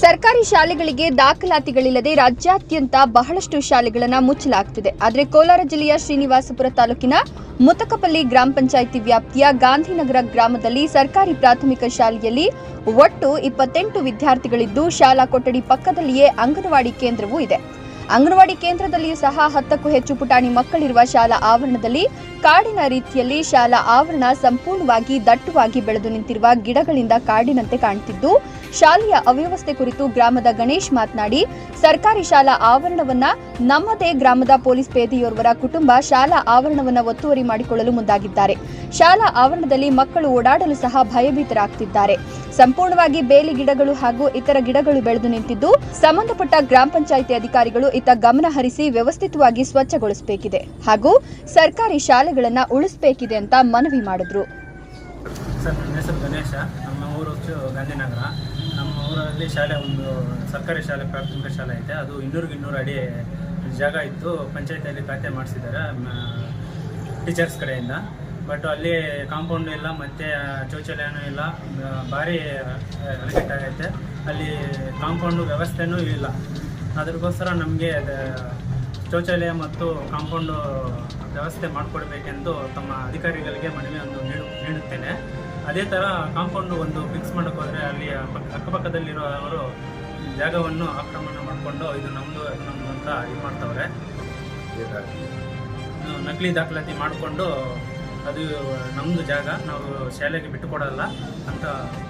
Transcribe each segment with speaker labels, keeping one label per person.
Speaker 1: ಸರ್ಕಾರಿ ಶಾಲೆಗಳಿಗೆ ದಾಖಲಾತಿಗಳಿಲ್ಲದೆ ರಾಜ್ಯಾದ್ಯಂತ ಬಹಳಷ್ಟು ಶಾಲೆಗಳನ್ನು ಮುಚ್ಚಲಾಗ್ತಿದೆ. ಆದರೆ ಕೋಲಾರ ಜಿಲ್ಲೆಯ ಶ್ರೀನಿವಾಸಪುರ ತಾಲೂಕಿನ ಮುತಕಪಲ್ಲಿ ಗ್ರಾಮ ಪಂಚಾಯಿತಿ ವ್ಯಾಪ್ತಿಯ ಗಾಂಧಿನಗರ ಗ್ರಾಮದಲ್ಲಿ ಸರ್ಕಾರಿ ಪ್ರಾಥಮಿಕ ಶಾಲೆಯಲ್ಲಿ ಒಟ್ಟು ಇಪ್ಪತ್ತೆಂಟು ವಿದ್ಯಾರ್ಥಿಗಳಿದ್ದು ಶಾಲಾ ಕೊಠಡಿ ಪಕ್ಕದಲ್ಲಿಯೇ ಅಂಗನವಾಡಿ ಕೇಂದ್ರವೂ ಇದೆ. ಅಂಗನವಾಡಿ ಕೇಂದ್ರದಲ್ಲಿಯೂ ಸಹ ಹತ್ತಕ್ಕೂ ಹೆಚ್ಚು ಪುಟಾಣಿ ಮಕ್ಕಳಿರುವ ಶಾಲಾ ಆವರಣದಲ್ಲಿ ಕಾಡಿನ ರೀತಿಯಲ್ಲಿ ಶಾಲಾ ಆವರಣ ಸಂಪೂರ್ಣವಾಗಿ ದಟ್ಟವಾಗಿ ಬೆಳೆದು ನಿಂತಿರುವ ಗಿಡಗಳಿಂದ ಕಾಡಿನಂತೆ ಕಾಣುತ್ತಿದ್ದು ಶಾಲೆಯ ಅವ್ಯವಸ್ಥೆ ಕುರಿತು ಗ್ರಾಮದ ಗಣೇಶ್ ಮಾತನಾಡಿ, ಸರ್ಕಾರಿ ಶಾಲಾ ಆವರಣವನ್ನ ನಮ್ಮದೇ ಗ್ರಾಮದ ಪೊಲೀಸ್ ಪೇದೆಯೋರ್ವರ ಕುಟುಂಬ ಶಾಲಾ ಆವರಣವನ್ನ ಒತ್ತುವರಿ ಮಾಡಿಕೊಳ್ಳಲು ಮುಂದಾಗಿದ್ದಾರೆ. ಶಾಲಾ ಆವರಣದಲ್ಲಿ ಮಕ್ಕಳು ಓಡಾಡಲು ಸಹ ಭಯಭೀತರಾಗ್ತಿದ್ದಾರೆ. ಸಂಪೂರ್ಣವಾಗಿ ಬೇಲಿ ಗಿಡಗಳು ಹಾಗೂ ಇತರ ಗಿಡಗಳು ಬೆಳೆದು ನಿಂತಿದ್ದು, ಸಂಬಂಧಪಟ್ಟ ಗ್ರಾಮ ಪಂಚಾಯಿತಿ ಅಧಿಕಾರಿಗಳು ಇತ್ತ ಗಮನ ಹರಿಸಿ ವ್ಯವಸ್ಥಿತವಾಗಿ ಸ್ವಚ್ಛಗೊಳಿಸಬೇಕಿದೆ ಹಾಗೂ ಸರ್ಕಾರಿ ಶಾಲೆಗಳನ್ನು ಉಳಿಸಬೇಕಿದೆ ಅಂತ ಮನವಿ ಮಾಡಿದ್ರು.
Speaker 2: ನಮ್ಮ ಊರಲ್ಲಿ ಶಾಲೆ ಒಂದು ಸರ್ಕಾರಿ ಶಾಲೆ, ಪ್ರಾಥಮಿಕ ಶಾಲೆ ಐತೆ. ಅದು ಇನ್ನೂರಿಗೆ ಇನ್ನೂರು ಅಡಿ ಜಾಗ ಇತ್ತು. ಪಂಚಾಯಿತಿಯಲ್ಲಿ ಖಾತೆ ಮಾಡಿಸಿದ್ದಾರೆ ಟೀಚರ್ಸ್ ಕಡೆಯಿಂದ. ಬಟ್ ಅಲ್ಲಿ ಕಾಂಪೌಂಡ್ ಇಲ್ಲ ಮತ್ತು ಶೌಚಾಲಯನೂ ಇಲ್ಲ. ಭಾರಿ ಭಾರಿ ಆಗೈತೆ. ಅಲ್ಲಿ ಕಾಂಪೌಂಡು ವ್ಯವಸ್ಥೆನೂ ಇಲ್ಲ. ಅದಕ್ಕೋಸ್ಕರ ನಮಗೆ ಶೌಚಾಲಯ ಮತ್ತು ಕಾಂಪೌಂಡು ವ್ಯವಸ್ಥೆ ಮಾಡಿಕೊಡ್ಬೇಕೆಂದು ತಮ್ಮ ಅಧಿಕಾರಿಗಳಿಗೆ ಮನವಿಯನ್ನು ನೀಡು ನೀಡುತ್ತೇನೆ. ಅದೇ ಥರ ಕಾಂಪೌಂಡು ಒಂದು ಫಿಕ್ಸ್ ಮಾಡೋಕೆ ಹೋದರೆ ಅಲ್ಲಿ ಪಕ್ಕ- ಅಕ್ಕಪಕ್ಕದಲ್ಲಿರೋ ಅವರು ಜಾಗವನ್ನು ಆಕ್ರಮಣ ಮಾಡಿಕೊಂಡು ಇದು ನಮ್ಮದು ನಮ್ಮದು ಅಂತ ಇದು ಮಾಡ್ತವ್ರೆ. ನಕಲಿ ದಾಖಲಾತಿ ಮಾಡಿಕೊಂಡು ಅದು ನಮ್ಮದು ಜಾಗ. ನಾವು ಶಾಲೆಗೆ ಬಿಟ್ಟು ಕೊಡಲ್ಲ ಅಂತ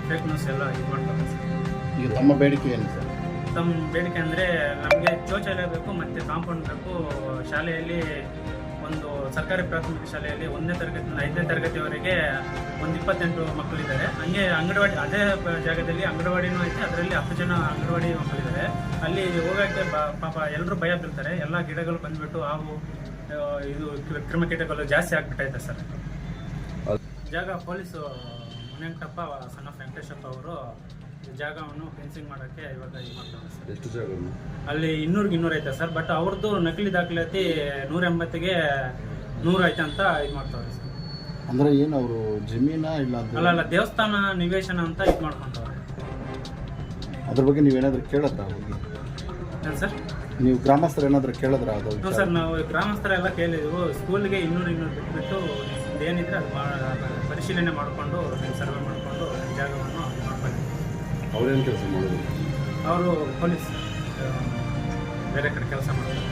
Speaker 2: ಫೇಕ್ ನ್ಯೂಸ್ ಎಲ್ಲ ಇದು ಮಾಡ್ತಾರೆ ಸರ್.
Speaker 3: ಈಗ ತಮ್ಮ ಬೇಡಿಕೆ ಏನು ಸರ್?
Speaker 2: ತಮ್ಮ ಬೇಡಿಕೆ ಅಂದರೆ ನಮಗೆ ಶೌಚಾಲಯ ಬೇಕು ಮತ್ತು ಕಾಂಪೌಂಡ್ ಬೇಕು. ಶಾಲೆಯಲ್ಲಿ ಒಂದು ಸರ್ಕಾರಿ ಪ್ರಾಥಮಿಕ ಶಾಲೆಯಲ್ಲಿ ಒಂದನೇ ತರಗತಿಯಿಂದ ಐದನೇ ತರಗತಿವರೆಗೆ ಒಂದು ಇಪ್ಪತ್ತೆಂಟು ಮಕ್ಕಳಿದ್ದಾರೆ. ಹಂಗೆ ಅಂಗನವಾಡಿ ಅದೇ ಜಾಗದಲ್ಲಿ ಅಂಗನವಾಡಿನೂ ಐತೆ ಅದರಲ್ಲಿ ಹತ್ತು ಜನ ಅಂಗನವಾಡಿ ಮಕ್ಕಳಿದ್ದಾರೆ. ಅಲ್ಲಿ ಹೋಗೋಕ್ಕೆ ಬ- ಪಾಪ ಎಲ್ಲರೂ ಭಯ ಬೀಳ್ತಾರೆ. ಎಲ್ಲ ಗಿಡಗಳು ಬಂದುಬಿಟ್ಟು ಹಾವು ಇದು ಕ್ರಿ- ಕ್ರಿಮಿಕೀಟಗಳು ಜಾಸ್ತಿ ಆಗ್ಬಿಟ್ಟೈತೆ ಸರ್. ಜಾಗ ಪೊಲೀಸು ಮುನಿಯಂಕಪ್ಪ ಸಣ್ಣ ವೆಂಕಟೇಶಪ್ಪ ಅವರು ಜಾಗವನ್ನು ಫೆನ್ಸಿಂಗ್ ಮಾಡೋಕ್ಕೆ ಇವಾಗ ಇದು ಮಾಡ್ತಾರೆ ಸರ್.
Speaker 3: ಎಷ್ಟು ಜಾಗ
Speaker 2: ಅಲ್ಲಿ ಇನ್ನೂರಿಗೆ ಇನ್ನೂರು ಐತೆ ಸರ್ ಬಟ್ ಅವ್ರದ್ದು ನಕಲಿ ದಾಖಲಾತಿ ನೂರ ಎಂಬತ್ತಿಗೆ ನೂರು ಐತೆ ಅಂತ ಇದು ಮಾಡ್ತಾವ್ರೆ ಸರ್.
Speaker 3: ಅಂದ್ರೆ ಏನು ಅವರು ಜಮೀನ ಇಲ್ಲ ಅಂತ
Speaker 2: ಅಲ್ಲ ಅಲ್ಲ ದೇವಸ್ಥಾನ ನಿವೇಶನ ಅಂತ ಇದು ಮಾಡ್ಕೊಂತವ್ರೆ.
Speaker 3: ಅದ್ರ ಬಗ್ಗೆ ನೀವೇನಾದ್ರೂ ಕೇಳತ್ತ ಹೋಗಿ
Speaker 2: ಏನು ಸರ್?
Speaker 3: ನೀವು ಗ್ರಾಮಸ್ಥರು ಏನಾದರೂ ಕೇಳಿದ್ರೆ ಅದು
Speaker 2: ಹ್ಞೂ ಸರ್ ನಾವು ಗ್ರಾಮಸ್ಥರೆಲ್ಲ ಕೇಳಿದ್ವು. ಸ್ಕೂಲ್ಗೆ ಇನ್ನೂರು ಇನ್ನೂರು ಬಿಟ್ಬಿಟ್ಟು ಏನಿದ್ರೆ ಅದು ಮಾ- ಪರಿಶೀಲನೆ ಮಾಡಿಕೊಂಡು ನೀವು ಸರ್ವೆ ಮಾಡಿಕೊಂಡು ಜಾಗವನ್ನು ಮಾಡ್ಕೊಂಡಿದ್ದೀವಿ ಮಾಡ್ಕೊಳ್ಳಿ
Speaker 3: ಅವ್ರೇನು ಕೆಲಸ ಮಾಡಿದ್ರು?
Speaker 2: ಅವರು ಪೊಲೀಸ್ ಬೇರೆ ಕಡೆ ಕೆಲಸ ಮಾಡ್ತಾರೆ.